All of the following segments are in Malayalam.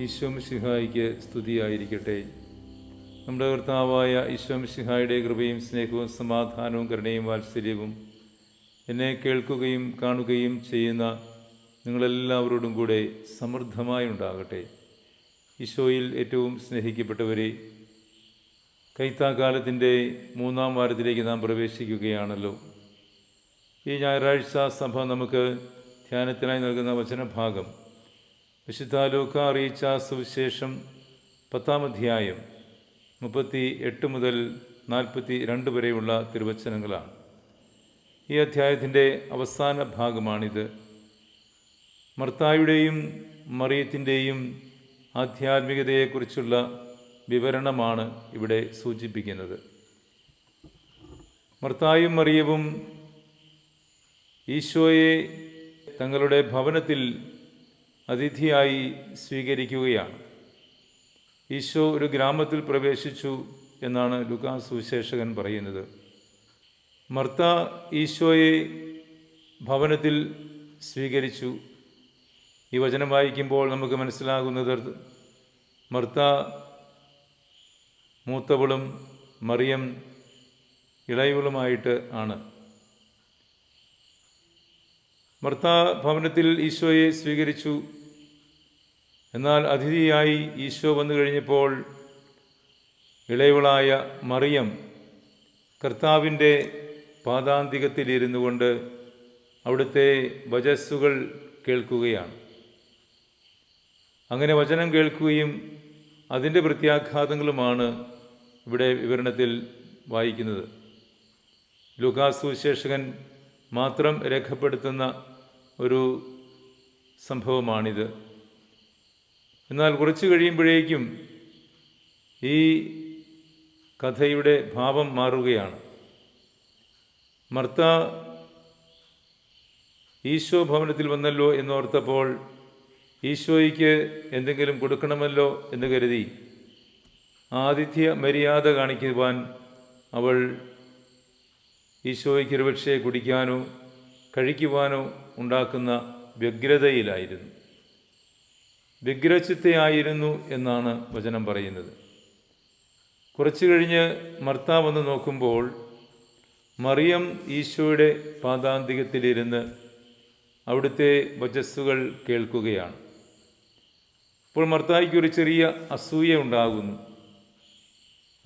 ഈശ്വംസിഹായിക്ക് സ്തുതിയായിരിക്കട്ടെ. നമ്മുടെ കർത്താവായ ഈശ്വം സിഹായുടെ കൃപയും സ്നേഹവും സമാധാനവും കരുണയും വാത്സല്യവും എന്നെ കേൾക്കുകയും കാണുകയും ചെയ്യുന്ന നിങ്ങളെല്ലാവരോടും കൂടെ സമൃദ്ധമായി ഉണ്ടാകട്ടെ. ഈശോയിൽ ഏറ്റവും സ്നേഹിക്കപ്പെട്ടവരെ കൈത്താക്കാലത്തിന്റെ മൂന്നാം വാരത്തിലേക്ക് നാം പ്രവേശിക്കുകയാണല്ലോ. ഈ ഞായറാഴ്ച സഭ നമുക്ക് ധ്യാനത്തിനായി നൽകുന്ന വചനഭാഗം വിശുദ്ധ ലൂക്ക അറിയിച്ച സുവിശേഷം പത്താം അധ്യായം മുപ്പത്തി എട്ട് മുതൽ നാൽപ്പത്തി രണ്ട് വരെയുള്ള തിരുവചനങ്ങളാണ്. ഈ അധ്യായത്തിന്റെ അവസാന ഭാഗമാണിത്. മർത്തായുടെയും മറിയത്തിന്റെയും ആധ്യാത്മികതയെക്കുറിച്ചുള്ള വിവരണമാണ് ഇവിടെ സൂചിപ്പിക്കുന്നത്. മർത്തായും മറിയവും ഈശോയെ തങ്ങളുടെ ഭവനത്തിൽ അതിഥിയായി സ്വീകരിക്കുകയാണ്. ഈശോ ഒരു ഗ്രാമത്തിൽ പ്രവേശിച്ചു എന്നാണ് ലുക്കാ സുവിശേഷകൻ പറയുന്നത്. മർത്ത ഈശോയെ ഭവനത്തിൽ സ്വീകരിച്ചു. ഈ വചനം വായിക്കുമ്പോൾ നമുക്ക് മനസ്സിലാകുന്നത് മർത്ത മൂത്തവളും മറിയം ഇളയവളുമായിട്ട് ആണ്. ഭവനത്തിൽ ഈശോയെ സ്വീകരിച്ചു. എന്നാൽ അതിഥിയായി ഈശോ വന്നു കഴിഞ്ഞപ്പോൾ ഇളയവളായ മറിയം കർത്താവിന്റെ പാതാന്തികത്തിലിരുന്നു കൊണ്ട് അവിടുത്തെ വചസ്സുകൾ കേൾക്കുകയാണ്. അങ്ങനെ വചനം കേൾക്കുകയും അതിന്റെ പ്രത്യാഘാതങ്ങളുമാണ് ഇവിടെ വിവരണത്തിൽ വായിക്കുന്നത്. ലുക്കാസ് സുവിശേഷകൻ മാത്രം രേഖപ്പെടുത്തുന്ന ഒരു സംഭവമാണിത്. എന്നാൽ കുറച്ച് കഴിയുമ്പോഴേക്കും ഈ കഥയുടെ ഭാവം മാറുകയാണ്. മർത്ത ഈശോ ഭവനത്തിൽ വന്നല്ലോ എന്നോർത്തപ്പോൾ ഈശോയ്ക്ക് എന്തെങ്കിലും കൊടുക്കണമല്ലോ എന്ന് കരുതി. ആതിഥ്യ മര്യാദ കാണിക്കുവാൻ അവൾ ഈശോയ്ക്ക് ഒരുപക്ഷെ കുടിക്കാനോ കഴിക്കുവാനോ ഉണ്ടാക്കുന്ന വ്യഗ്രതയിലായിരുന്നു. വ്യഗ്രചിത്തയായിരുന്നു എന്നാണ് വചനം പറയുന്നത്. കുറച്ചു കഴിഞ്ഞ് മർത്ത വന്ന് നോക്കുമ്പോൾ മറിയം ഈശോയുടെ പാതാന്തികത്തിലിരുന്ന് അവിടുത്തെ വചസ്സുകൾ കേൾക്കുകയാണ്. ഇപ്പോൾ മർത്തായിക്ക് ഒരു ചെറിയ അസൂയ ഉണ്ടാകുന്നു.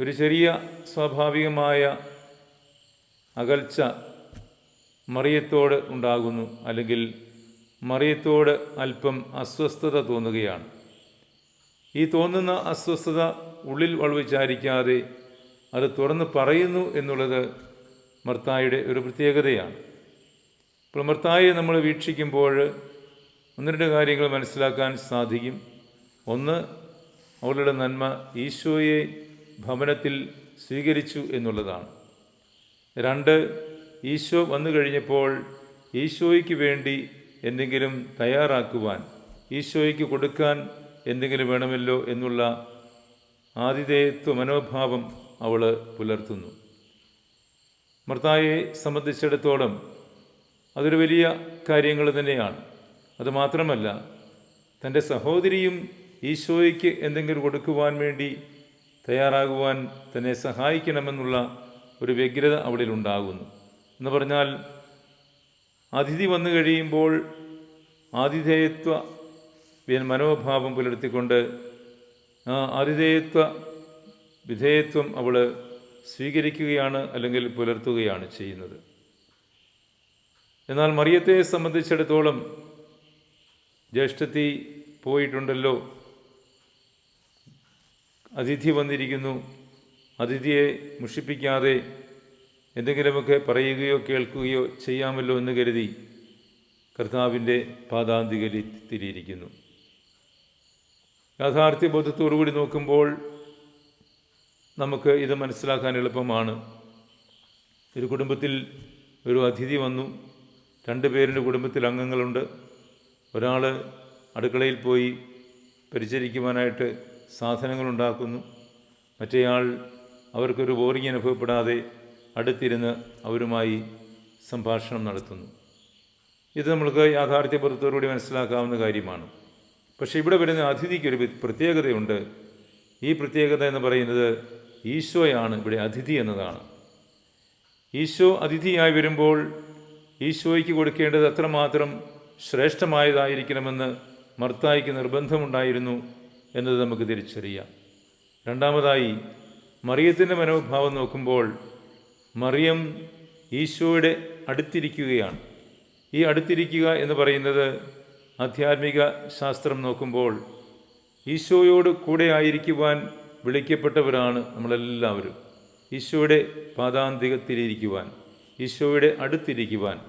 ഒരു ചെറിയ സ്വാഭാവികമായ അകൽച്ച മറിയത്തോട് ഉണ്ടാകുന്നു അല്ലെങ്കിൽ മറിയത്തോട് അല്പം അസ്വസ്ഥത തോന്നുകയാണ്. ഈ തോന്നുന്ന അസ്വസ്ഥത ഉള്ളിൽ വളവിച്ചാരിക്കാതെ അത് തുറന്ന് പറയുന്നു എന്നുള്ളത് മർത്തായുടെ ഒരു പ്രത്യേകതയാണ്. ഇപ്പോൾ മർത്തായെ നമ്മൾ വീക്ഷിക്കുമ്പോൾ ഒന്ന് രണ്ട് കാര്യങ്ങൾ മനസ്സിലാക്കാൻ സാധിക്കും. ഒന്ന് അവളുടെ നന്മ ഈശോയെ ഭവനത്തിൽ സ്വീകരിച്ചു എന്നുള്ളതാണ്. രണ്ട് ഈശോ വന്നു കഴിഞ്ഞപ്പോൾ ഈശോയ്ക്ക് വേണ്ടി എന്തെങ്കിലും തയ്യാറാക്കുവാൻ ഈശോയ്ക്ക് കൊടുക്കാൻ എന്തെങ്കിലും വേണമല്ലോ എന്നുള്ള ആതിഥേയത്വ മനോഭാവം അവൾ പുലർത്തുന്നു. മർത്തായെ സംബന്ധിച്ചിടത്തോളം അതൊരു വലിയ കാര്യങ്ങൾ തന്നെയാണ്. അതുമാത്രമല്ല തന്റെ സഹോദരിയും ഈശോയ്ക്ക് എന്തെങ്കിലും കൊടുക്കുവാൻ വേണ്ടി തയ്യാറാകുവാൻ തന്നെ സഹായിക്കണമെന്നുള്ള ഒരു വ്യഗ്രത അവിടെ ഉണ്ടാകുന്നു എന്ന് പറഞ്ഞാൽ അതിഥി വന്നു കഴിയുമ്പോൾ ആതിഥേയത്വ മനോഭാവം പുലർത്തിക്കൊണ്ട് ആ ആതിഥേയത്വ വിധേയത്വം അവൾ സ്വീകരിക്കുകയാണ് അല്ലെങ്കിൽ പുലർത്തുകയാണ് ചെയ്യുന്നത്. എന്നാൽ മറിയത്തെ സംബന്ധിച്ചിടത്തോളം ജ്യേഷ്ഠത്തി പോയിട്ടുണ്ടല്ലോ. അതിഥി വന്നിരിക്കുന്നു. അതിഥിയെ മുഷിപ്പിക്കാതെ എന്തെങ്കിലുമൊക്കെ പറയുകയോ കേൾക്കുകയോ ചെയ്യാമല്ലോ എന്ന് കരുതി കർത്താവിന്റെ പാദാന്തികലിത്തിരിയിരിക്കുന്നു യാഥാർത്ഥ്യ ബോധത്തോടുകൂടി നോക്കുമ്പോൾ നമുക്ക് ഇത് മനസ്സിലാക്കാൻ എളുപ്പമാണ്. ഒരു കുടുംബത്തിൽ ഒരു അതിഥി വന്നു രണ്ട് പേരുടെ കുടുംബത്തിൽ അംഗങ്ങളുണ്ട്. ഒരാൾ അടുക്കളയിൽ പോയി പരിചരിക്കുവാനായിട്ട് സാധനങ്ങളുണ്ടാക്കുന്നു മറ്റേയാൾ അവർക്കൊരു ബോറിംഗ് അനുഭവപ്പെടാതെ അടുത്തിരുന്ന് അവരുമായി സംഭാഷണം നടത്തുന്നു. ഇത് നമ്മൾക്ക് യാഥാർത്ഥ്യപുറത്തോടുകൂടി മനസ്സിലാക്കാവുന്ന കാര്യമാണ്. പക്ഷേ ഇവിടെ വരുന്ന അതിഥിക്കൊരു ഒരു പ്രത്യേകതയുണ്ട്. ഈ പ്രത്യേകത എന്ന് പറയുന്നത് ഈശോയാണ് ഇവിടെ അതിഥി എന്നതാണ്. ഈശോ അതിഥിയായി വരുമ്പോൾ ഈശോയ്ക്ക് കൊടുക്കേണ്ടത് അത്രമാത്രം ശ്രേഷ്ഠമായതായിരിക്കണമെന്ന് മർത്തായിക്ക് നിർബന്ധമുണ്ടായിരുന്നു എന്നത് നമുക്ക് തിരിച്ചറിയാം. രണ്ടാമതായി മറിയത്തിന്റെ മനോഭാവം നോക്കുമ്പോൾ മറിയം ഈശോയുടെ അടുത്തിരിക്കുകയാണ്. ഈ അടുത്തിരിക്കുക എന്ന് പറയുന്നത് ആധ്യാത്മിക ശാസ്ത്രം നോക്കുമ്പോൾ ഈശോയോട് കൂടെ ആയിരിക്കുവാൻ വിളിക്കപ്പെട്ടവരാണ് നമ്മളെല്ലാവരും. ഈശോയുടെ പാതാന്തികത്തിലിരിക്കുവാൻ ഈശോയുടെ അടുത്തിരിക്കുവാൻ.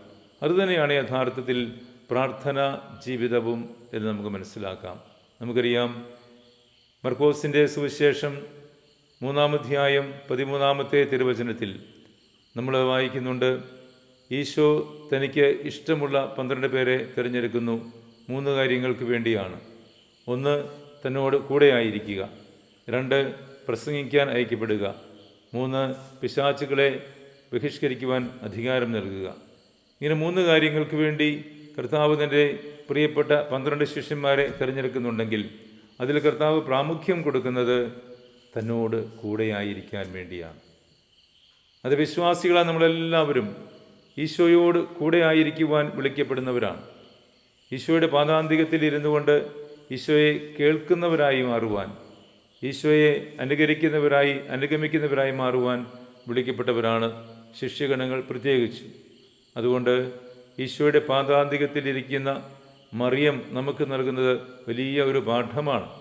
അതുതന്നെയാണ് യഥാർത്ഥത്തിൽ പ്രാർത്ഥന ജീവിതവും എന്ന് നമുക്ക് മനസ്സിലാക്കാം. നമുക്കറിയാം മർക്കോസിന്റെ സുവിശേഷം മൂന്നാമധ്യായം പതിമൂന്നാമത്തെ തിരുവചനത്തിൽ നമ്മൾ വായിക്കുന്നുണ്ട് ഈശോ തനിക്ക് ഇഷ്ടമുള്ള പന്ത്രണ്ട് പേരെ തിരഞ്ഞെടുക്കുന്നു. മൂന്ന് കാര്യങ്ങൾക്ക് വേണ്ടിയാണ്. ഒന്ന് തന്നോട് കൂടെയായിരിക്കുക രണ്ട് പ്രസംഗിക്കാൻ അയക്കപ്പെടുക. മൂന്ന് പിശാച്ചുകളെ ബഹിഷ്കരിക്കുവാൻ അധികാരം നൽകുക. ഇങ്ങനെ മൂന്ന് കാര്യങ്ങൾക്ക് വേണ്ടി കർത്താവ് തന്റെ പ്രിയപ്പെട്ട പന്ത്രണ്ട് ശിഷ്യന്മാരെ തിരഞ്ഞെടുക്കുന്നുണ്ടെങ്കിൽ അതിൽ കർത്താവ് പ്രാമുഖ്യം കൊടുക്കുന്നത് തന്നോട് കൂടെയായിരിക്കാൻ വേണ്ടിയാണ്. അത് വിശ്വാസികളാണ് നമ്മളെല്ലാവരും ഈശോയോട് കൂടെ ആയിരിക്കുവാൻ വിളിക്കപ്പെടുന്നവരാണ്. ഈശോയുടെ പാതാന്തികത്തിൽ ഇരുന്നു കൊണ്ട് ഈശോയെ കേൾക്കുന്നവരായി മാറുവാൻ ഈശോയെ അനുകരിക്കുന്നവരായി അനുഗമിക്കുന്നവരായി മാറുവാൻ വിളിക്കപ്പെട്ടവരാണ് ശിഷ്യഗണങ്ങൾ പ്രത്യേകിച്ച്. അതുകൊണ്ട് ഈശോയുടെ പാതാന്തികത്തിലിരിക്കുന്ന മറിയം നമുക്ക് നൽകുന്നത് വലിയ ഒരു പാഠമാണ്.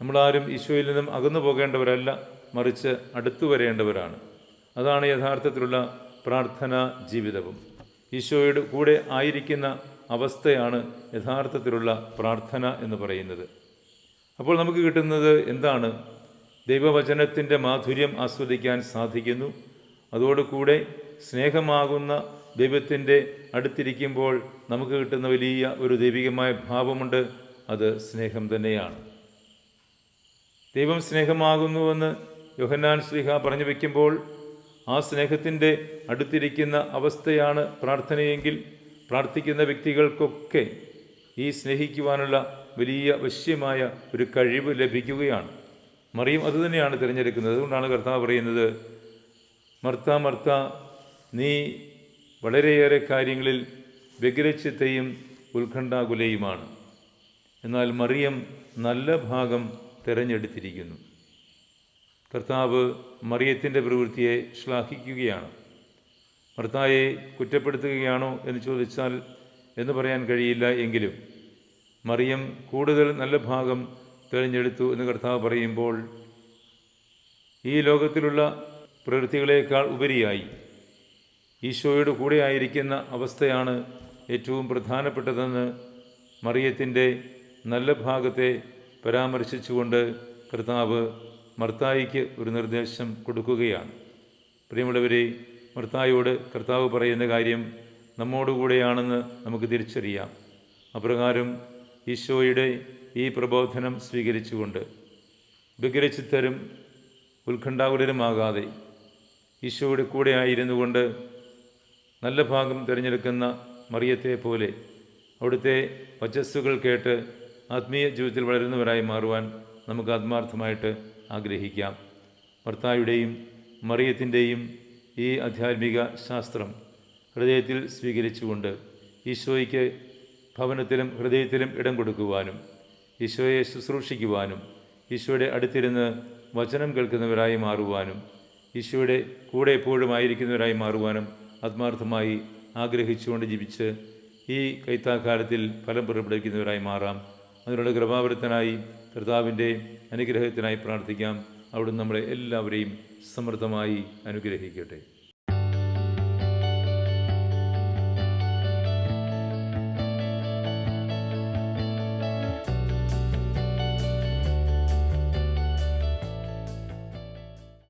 നമ്മളാരും ഈശോയിൽ നിന്നും അകന്നു പോകേണ്ടവരല്ല മറിച്ച് അടുത്തു വരേണ്ടവരാണ്. അതാണ് യഥാർത്ഥത്തിലുള്ള പ്രാർത്ഥനാ ജീവിതവും. ഈശോയുടെ കൂടെ ആയിരിക്കുന്ന അവസ്ഥയാണ് യഥാർത്ഥത്തിലുള്ള പ്രാർത്ഥന എന്ന് പറയുന്നത്. അപ്പോൾ നമുക്ക് കിട്ടുന്നത് എന്താണ്? ദൈവവചനത്തിന്റെ മാധുര്യം ആസ്വദിക്കാൻ സാധിക്കുന്നു. അതോടുകൂടെ സ്നേഹമാകുന്ന ദൈവത്തിന്റെ അടുത്തിരിക്കുമ്പോൾ നമുക്ക് കിട്ടുന്ന വലിയ ഒരു ദൈവികമായ ഭാവമുണ്ട്. അത് സ്നേഹം തന്നെയാണ്. ദൈവം സ്നേഹമാകുന്നുവെന്ന് യോഹന്നാൻ ശ്രീഹ പറഞ്ഞു വയ്ക്കുമ്പോൾ ആ സ്നേഹത്തിന്റെ അടുത്തിരിക്കുന്ന അവസ്ഥയാണ് പ്രാർത്ഥനയെങ്കിൽ പ്രാർത്ഥിക്കുന്ന വ്യക്തികൾക്കൊക്കെ ഈ സ്നേഹിക്കുവാനുള്ള വലിയ വശ്യമായ ഒരു കഴിവ് ലഭിക്കുകയാണ്. മറിയും അതുതന്നെയാണ് തിരഞ്ഞെടുക്കുന്നത്. അതുകൊണ്ടാണ് കർത്താവ് പറയുന്നത് മർത്ത മർത്ത നീ വളരെയേറെ കാര്യങ്ങളിൽ വ്യഗ്രചിത്തയും ഉത്കണ്ഠാകുലയുമാണ്. എന്നാൽ മറിയം നല്ല ഭാഗം തിരഞ്ഞെടുത്തിരിക്കുന്നു. കർത്താവ് മറിയത്തിന്റെ പ്രവൃത്തിയെ ശ്ലാഘിക്കുകയാണ്. ഭർത്തായെ കുറ്റപ്പെടുത്തുകയാണോ എന്ന് ചോദിച്ചാൽ എന്ന് പറയാൻ കഴിയില്ല എങ്കിലും മറിയം കൂടുതൽ നല്ല ഭാഗം തിരഞ്ഞെടുത്തു എന്ന് കർത്താവ് പറയുമ്പോൾ ഈ ലോകത്തിലുള്ള പ്രവൃത്തികളേക്കാൾ ഉപരിയായി ഈശോയുടെ കൂടെ ആയിരിക്കുന്ന അവസ്ഥയാണ് ഏറ്റവും പ്രധാനപ്പെട്ടതെന്ന് മറിയത്തിന്റെ നല്ല ഭാഗത്തെ പരാമർശിച്ചുകൊണ്ട് കർത്താവ് മർത്തായിക്ക് ഒരു നിർദ്ദേശം കൊടുക്കുകയാണ്. പ്രിയമുള്ളവരെ മർത്തായോട് കർത്താവ് പറയുന്ന കാര്യം നമ്മോടുകൂടെയാണെന്ന് നമുക്ക് തിരിച്ചറിയാം. അപ്രകാരം ഈശോയുടെ ഈ പ്രബോധനം സ്വീകരിച്ചുകൊണ്ട് വിഗ്രചിത്തരും ഉത്കണ്ഠാകുലരുമാകാതെ ഈശോയുടെ കൂടെ ആയിരുന്നു കൊണ്ട് നല്ല ഭാഗം തിരഞ്ഞെടുക്കുന്ന മറിയത്തെ പോലെ അവിടുത്തെ വചസ്സുകൾ കേട്ട് ആത്മീയ ജീവിതത്തിൽ വളരുന്നവരായി മാറുവാൻ നമുക്ക് ആത്മാർത്ഥമായിട്ട് ആഗ്രഹിക്കാം. ഭർത്തായുടെയും മറിയത്തിന്റെയും ഈ ആധ്യാത്മിക ശാസ്ത്രം ഹൃദയത്തിൽ സ്വീകരിച്ചുകൊണ്ട് ഈശോയ്ക്ക് ഭവനത്തിലും ഹൃദയത്തിലും ഇടം കൊടുക്കുവാനും ഈശോയെ ശുശ്രൂഷിക്കുവാനും ഈശോയുടെ അടുത്തിരുന്ന് വചനം കേൾക്കുന്നവരായി മാറുവാനും ഈശോയുടെ കൂടെ എപ്പോഴും ആയിരിക്കുന്നവരായി മാറുവാനും ആത്മാർത്ഥമായി ആഗ്രഹിച്ചുകൊണ്ട് ജീവിച്ച് ഈ കൈത്താക്കാലത്തിൽ ഫലം പുറപ്പെടുവിക്കുന്നവരായി മാറാം. അതിനുള്ള കൃപാവരത്തനായി കർത്താവിന്റെ അനുഗ്രഹത്തിനായി പ്രാർത്ഥിക്കാം. അവിടുന്ന് നമ്മളെ എല്ലാവരെയും സമൃദ്ധമായി അനുഗ്രഹിക്കട്ടെ.